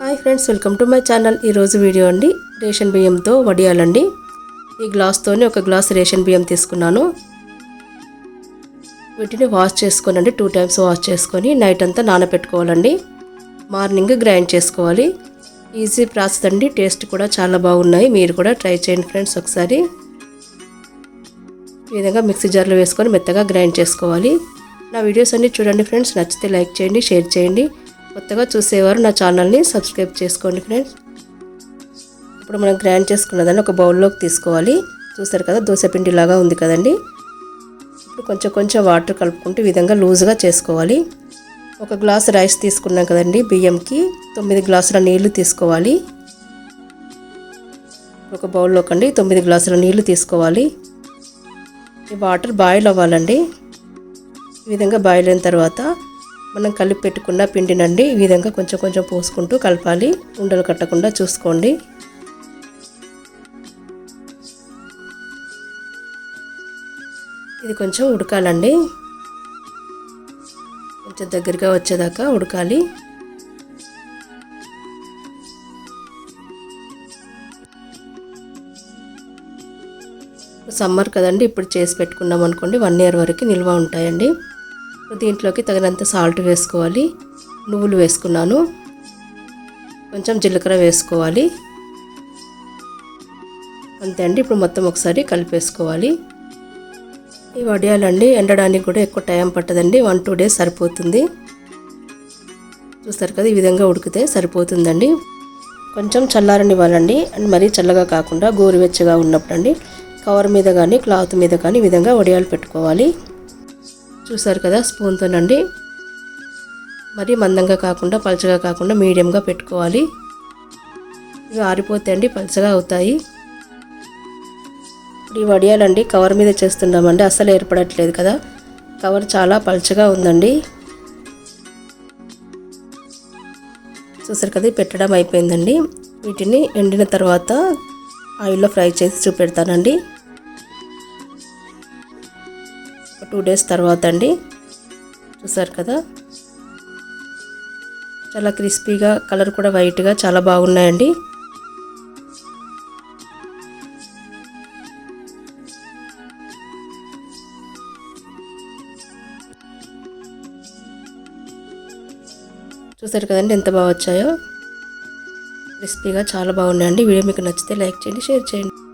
Hi friends welcome to my channel. ఈరోజు video అండి ration బియ్యంతో వడియాలండి. ఈ గ్లాస్తోనే ఒక గ్లాస్ రేషన్ బియ్యం తీసుకున్నాను. వీటిని వాష్ చేసుకోనండి టూ టైమ్స్ వాష్ చేసుకొని నైట్ అంతా నానబెట్టుకోవాలండి మార్నింగ్ గ్రైండ్ చేసుకోవాలి. ఈజీ ప్రాసెస్ అండి టేస్ట్ కూడా చాలా బాగున్నాయి. మీరు కూడా ట్రై చేయండి ఫ్రెండ్స్ ఒకసారి. ఈ విధంగా మిక్సీ జార్లో వేసుకొని మెత్తగా గ్రైండ్ చేసుకోవాలి. నా వీడియోస్ అన్ని చూడండి ఫ్రెండ్స్ నచ్చితే లైక్ చేయండి షేర్ చేయండి. కొత్తగా చూసేవారు నా ఛానల్ని సబ్స్క్రైబ్ చేసుకోండి ఫ్రెండ్స్. ఇప్పుడు మనం గ్రైండ్ చేసుకున్నదాన్ని ఒక బౌల్లోకి తీసుకోవాలి. చూసారు కదా దోశ పిండి లాగా ఉంది కదండి. ఇప్పుడు కొంచెం కొంచెం వాటర్ కలుపుకుంటూ ఈ విధంగా లూజ్గా చేసుకోవాలి. ఒక గ్లాస్ రైస్ తీసుకున్నాం కదండి బియ్యంకి. తొమ్మిది గ్లాసుల నీళ్ళు తీసుకోవాలి. ఒక బౌల్లోకండి తొమ్మిది గ్లాసుల నీళ్ళు తీసుకోవాలి. ఈ వాటర్ బాయిల్ అవ్వాలండి. ఈ విధంగా బాయిల్ అయిన తర్వాత మనం కలిపి పెట్టుకున్న పిండినండి ఈ విధంగా కొంచెం కొంచెం పోసుకుంటూ కలపాలి. ఉండలు కట్టకుండా చూసుకోండి. ఇది కొంచెం ఉడకాలండి. కొంచెం దగ్గరగా వచ్చేదాకా ఉడకాలి. సమ్మర్ కదండి ఇప్పుడు చేసి పెట్టుకున్నాం అనుకోండి వన్ ఇయర్ వరకు నిల్వ ఉంటాయండి. దీంట్లోకి తగినంత సాల్ట్ వేసుకోవాలి. నువ్వులు వేసుకున్నాను. కొంచెం జీలకర్ర వేసుకోవాలి. అంతే అండి ఇప్పుడు మొత్తం ఒకసారి కలిపేసుకోవాలి. ఈ వడియాలండి ఎండడానికి కూడా ఎక్కువ టైం పట్టదండి వన్ టూ డేస్ సరిపోతుంది. చూస్తారు కదా ఈ విధంగా ఉడికితే సరిపోతుందండి. కొంచెం చల్లారనివ్వాలండి అండ్ మరీ చల్లగా కాకుండా గోరువెచ్చగా ఉన్నప్పుడు అండి కవర్ మీద కానీ క్లాత్ మీద కానీ ఈ విధంగా వడియాలు పెట్టుకోవాలి. చూసారు కదా స్పూన్తోనండి మరి మందంగా కాకుండా పలచగా కాకుండా మీడియంగా పెట్టుకోవాలి. ఇవి ఆరిపోతే అండి పలచగా అవుతాయి. ఇప్పుడు ఈ వడియాలండి కవర్ మీద చేస్తున్నామండి అస్సలు ఏర్పడట్లేదు కదా. కవర్ చాలా పలచగా ఉందండి. చూసారు కదా పెట్టడం అయిపోయిందండి. వీటిని ఎండిన తర్వాత ఆయిల్లో ఫ్రై చేసి చూపెడతానండి. టూ డేస్ తర్వాత అండి. చూసారు కదా? చాలా క్రిస్పీగా కలర్ కూడా వైట్గా చాలా బాగున్నాయండి. చూసారు కదండి ఎంత బాగా వచ్చాయో? క్రిస్పీగా చాలా బాగున్నాయండి. వీడియో మీకు నచ్చితే లైక్ చేయండి షేర్ చేయండి.